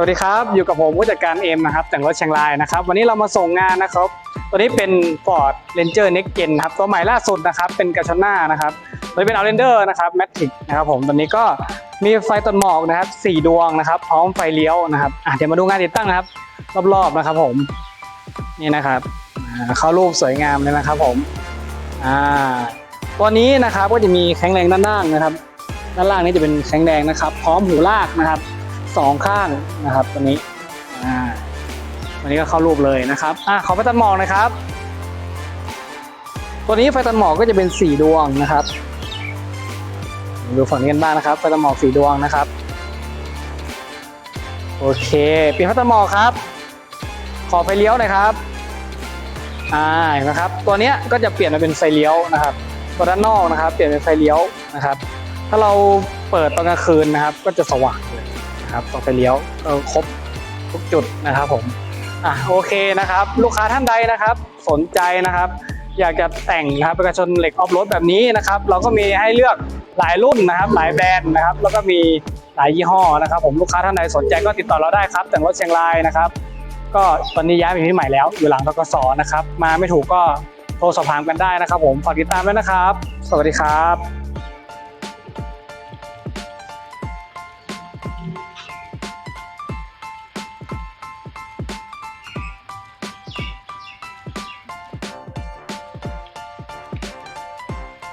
วัสดีครับ อยู่กับผมผู้จัดการเอ็มนะครับแต่งรถเชียงรายนะครับ วันนี้เรามาส่งงานนะครับ ตัวนี้เป็น Ford Ranger Next Gen ครับ ตัวใหม่ล่าสุดนะครับ เป็นกระชนหน้านะครับตัวนี้เป็น Outlander นะครับ Matrix นะครับผม ตัวนี้ก็มีไฟตัดหมอกนะครับสี่ดวงนะครับ พร้อมไฟเลี้ยวนะครับเดี๋ยวมาดูงานติดตั้งนะครับ รอบๆนะครับผม นี่นะครับเข้ารูปสวยงามเลยนะครับผมอ่าตัวนี้นะครับก็จะมีแข็งแรงด้านล่างนะครับ ด้านล่างนี้จะเป็นแข็งแรงนะครับ พร้อมหูลากนะครับ สองข้างนะครับตัวนี้อ่าตัวนี้ก็เข้ารูปเลยนะครับอะขอไฟตัดหมอกนะครับ ตัวนี้ไฟตัดหมอกก็จะเป็นสีดวงนะครับดูฝั่งนี้กันบ้างนะครับไฟตัดหมอกสีดวงนะครับโอเคเปลี่ยนไฟตัดหมอกครับ ขอไฟเลี้ยวหน่อยครับอ่านไหมครับ ตัวเนี้ยก็จะเปลี่ยนมาเป็นไฟเลี้ยวนะครับตัวด้านนอกนะครับ เปลี่ยนเป็นไฟเลี้ยวนะครับ ถ้าเราเปิดตอนกลางคืนนะครับ ก็จะสว่างเลย นะครับต่อไฟเลี้ยวเออครบทุกจุดนะครับผมอะโอเคนะครับ ลูกค้าท่านใดนะครับ สนใจนะครับ อยากจะแต่งนะครับประกาชนเหล็กออฟโรดแบบนี้นะครับ เราก็มีให้เลือกหลายรุ่นนะครับ หลายแบรนด์นะครับ แล้วก็มีหลายยี่ห้อนะครับ ผมลูกค้าท่านใดสนใจก็ติดต่อเราได้ครับ แต่งรถเชียงรายนะครับ ก็ตอนนี้ย้ายไปที่ใหม่แล้ว อยู่หลังทกศนะครับ มาไม่ถูกก็โทรสอบถามกันได้นะครับ ผมฝากติดตามด้วยนะครับ สวัสดีครับ